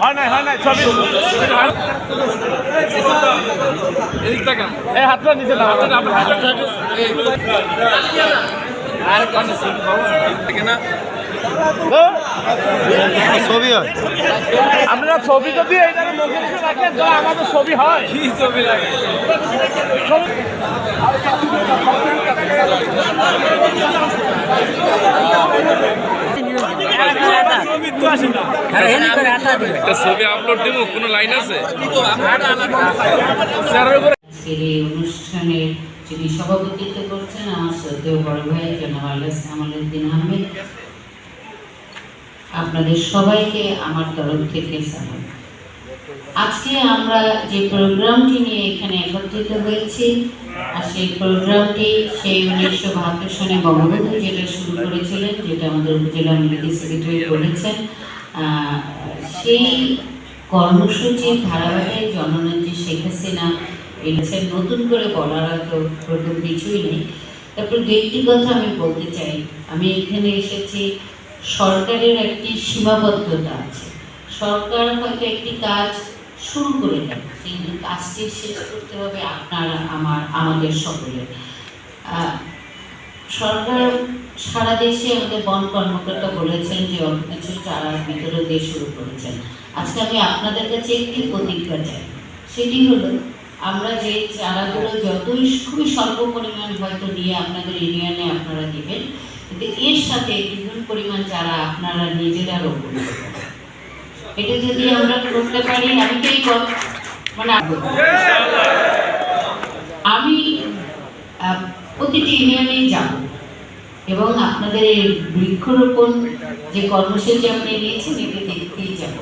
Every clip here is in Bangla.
হয় নাই হয় নাই ছবি এদিক এই হাতটা নিচে দাও। আর কোন থেকে না ছবি হয়। আপনারা ছবি যদি এইটার মুখে মুখে রাখেন তো আমাদের ছবি হয়। কি ছবি লাগে? ছবি একটা ছবি আপলোড দিব কোনো লাইন আছে? স্যারের উপরে আজকের এই অনুষ্ঠানের যিনি সভাপতিত্ব করছেন আমার শ্রদ্ধেয় বড় ভাই জনাব আল্লাহ আমালুদ্দিন আহমেদ। আপনাদের সবাইকে আমার তরফ থেকে সালাম। আজকে আমরা যে প্রোগ্রামটি নিয়ে এখানে একত্রিত হয়েছি, আর সেই প্রোগ্রামটি সেই উনিশশো বাহাত্তর সনে বঙ্গবন্ধু যেটা শুরু করেছিলেন, যেটা আমাদের উপজেলা মিলিটারি সেক্রেটারি বলেছেন। সেই কর্মসূচির ধারাবাহিক জননেত্রী শেখ হাসিনা এনেছেন, নতুন করে বলার তো প্রথম কিছুই নেই। তারপর দু একটি কথা আমি বলতে চাই। আমি এখানে এসেছি, সরকারের একটি সীমাবদ্ধতা আছে। সরকার হয়তো একটি কাজ শুরু করে দেন কাজটি শেষ করতে হবে আপনার, আমার, আমাদের সকলের। সরকার সারা দেশে আমাদের বন কর্মকর্তা বলেছেন যে অল্প কিছু চারা ভিতরে দিয়ে শুরু করেছেন। আজকে আমি আপনাদের কাছে একটি প্রতিজ্ঞা চাই। সেটি হলো, আমরা যে চারাগুলো যতই খুবই স্বল্প পরিমাণ হয়তো নিয়ে আপনাদের ইউনিয়নে আপনারা দেবেন, কিন্তু এর সাথে দ্বিগুণ পরিমাণ চারা আপনারা নিজেরা রোপণ করবেন। এটা যদি আমরা করতে পারি আমি গল্প মানে আমি প্রতিটি ইউনিয়নেই যাব। এবং আপনাদের এই বৃক্ষরোপণ যে কর্মসূচি আপনি নিয়েছেন, এটি দেখতেই যাব।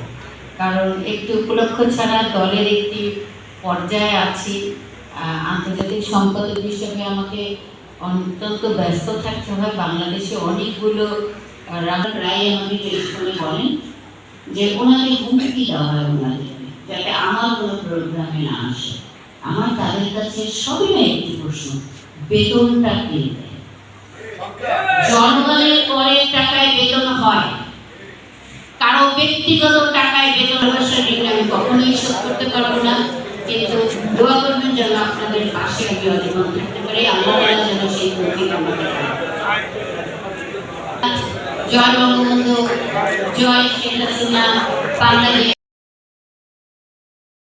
কারণ একটি উপলক্ষ ছাড়া দলের একটি পর্যায়ে আছি। আন্তর্জাতিক সম্পাদক হিসেবে আমাকে অত্যন্ত ব্যস্ত থাকতে হয়। বাংলাদেশে অনেকগুলো রায় আমাকে এই বলেন। যে ওনাকে হুমকি দেওয়া হয় ওনাদের যাতে আমার কোনো প্রোগ্রামে না আসে। আমার তাদের কাছে সবই একটি প্রশ্ন, বেতনটা কে দেয়? জনগণের করের টাকায় বেতন হয়। কারও ব্যক্তিগত টাকায় বেতন অবশ্যই ঋণ আমি কখনোই শোধ করতে পারব না। কিন্তু দোয়া করবেন যেন আপনাদের পাশে আমি অজীবন থাকতে পারি। আল্লাহ যেন সেই বঙ্গবন্ধু জয় শেখ হাসিনা বাংলাদেশ